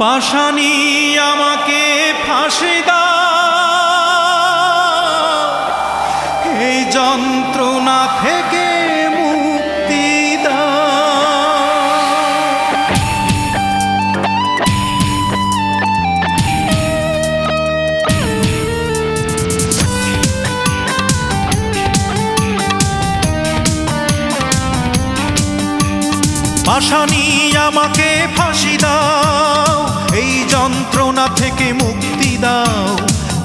পাশানি আমাকে ফাঁসি দাও। এই যন্ত্রণা থেকে পাশানি আমাকে ফাঁসি দাও, এই যন্ত্রণা থেকে মুক্তি দাও।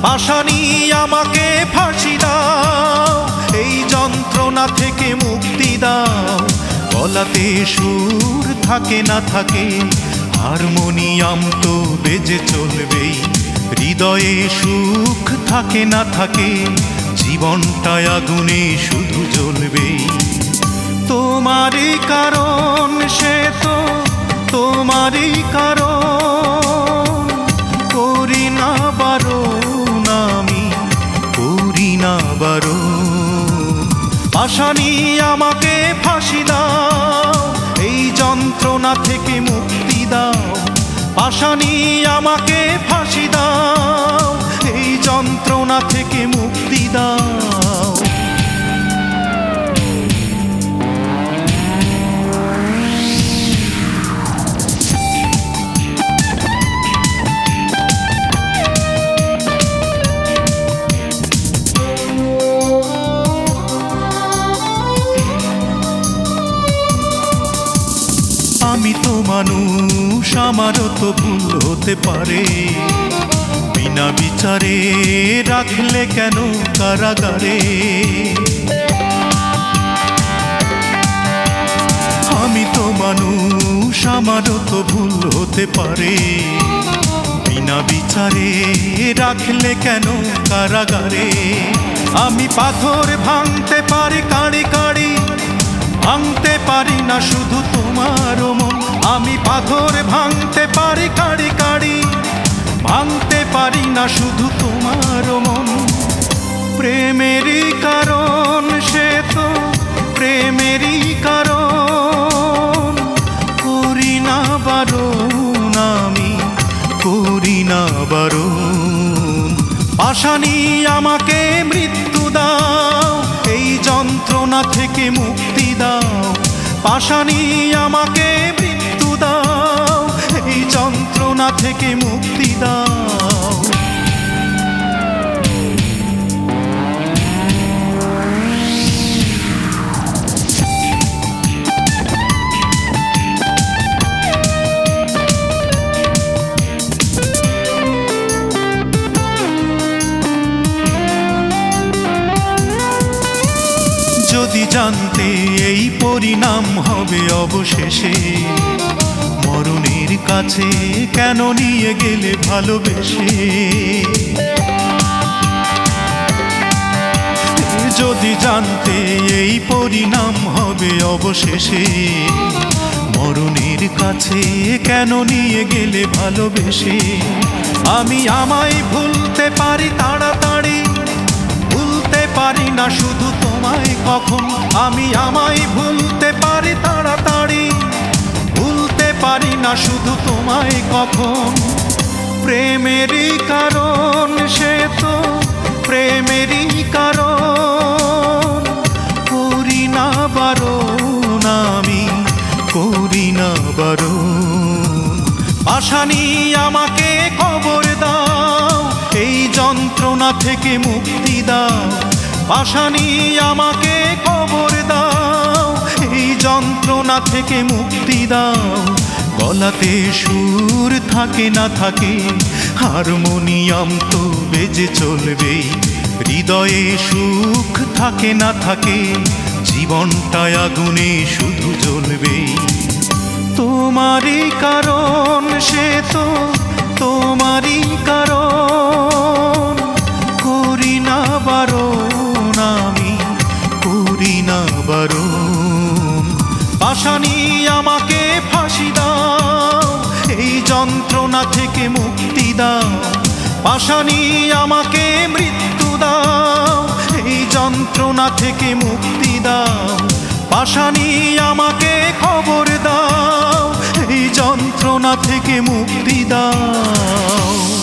পাশানি আমাকে ফাঁসি দাও, এই যন্ত্রণা থেকে মুক্তি দাও। গলাতে সুর থাকে না থাকে, হারমোনিয়াম তো বেজে চলবেই। হৃদয়ে সুখ থাকে না থাকে জীবনটা আগুনে শুধু জ্বলবেই। তোমারই কারণ না আসানি আমাকে ফাঁসি দাও এই যন্ত্রণা থেকে মুক্তি দাও। আসানি আমাকে আমারও তো ভুল হতে পারে। বিনা বিচারে রাখলে কেন কারাগারে? আমি তো মানুষ, আমারও তো ভুল হতে পারে। বিনা বিচারে রাখলে কেন কারাগারে? আমি পাথর ভাঙতে পারি, কাড়ি কাড়ি ভাঙতে পারি না শুধু তোমার মন। আমি পাথর ভাঙতে পারি, কাড়ি কাড়ি। ভাঙতে পারি না শুধু তোমার মন। প্রেমেরই কারণ সে তো, প্রেমেরই কারণ। করি না বারণ আমি, করি না বারণ। আশানি আমাকে মৃত্যু দাও এই যন্ত্রণা থেকে মুক্তি দাও। পাশানি আমাকে মৃত্যু দাও। এই যন্ত্রণা থেকে মুক্তি জানতে এই পরিণাম হবে অবশেষে। মরণের কাছে কেন নিয়ে গেলে ভালোবেসে? যদি জানতে এই পরিণাম হবে অবশেষে, মরণের কাছে কেন নিয়ে গেলে ভালোবেসে? আমি আমায় ভুলতে পারি তাড়াতাড়ি, ভুলতে পারি না শুধু তোমায় কখন আমি আমায় ভুলতে পারি তাড়াতাড়ি? ভুলতে পারি না শুধু তোমায় কখন। প্রেমেরই কারণ সে তো, প্রেমেরই কারণ। করি না বারণ আমি, করি না বারণ আশানি আমাকে খবর দাও, এই যন্ত্রণা থেকে মুক্তি দাও। পাশানি আমাকে খবর দাও, এই যন্ত্রণা থেকে মুক্তি দাও। গলাতে সুর থাকে না থাকে, হারমোনিয়াম তো বেজে চলবেই হৃদয়ে সুখ থাকে না থাকে জীবনটা আগুনে শুধু জ্বলবেই তোমারই কারণ সে তো, তোমারই কারণ পাশানি আমাকে ফাঁসি দাও, এই যন্ত্রণা থেকে মুক্তি দাও। পাশানি আমাকে মৃত্যু দাও, এই যন্ত্রণা থেকে মুক্তি দাও। পাশানি আমাকে খবর দাও, এই যন্ত্রণা থেকে মুক্তি দাও।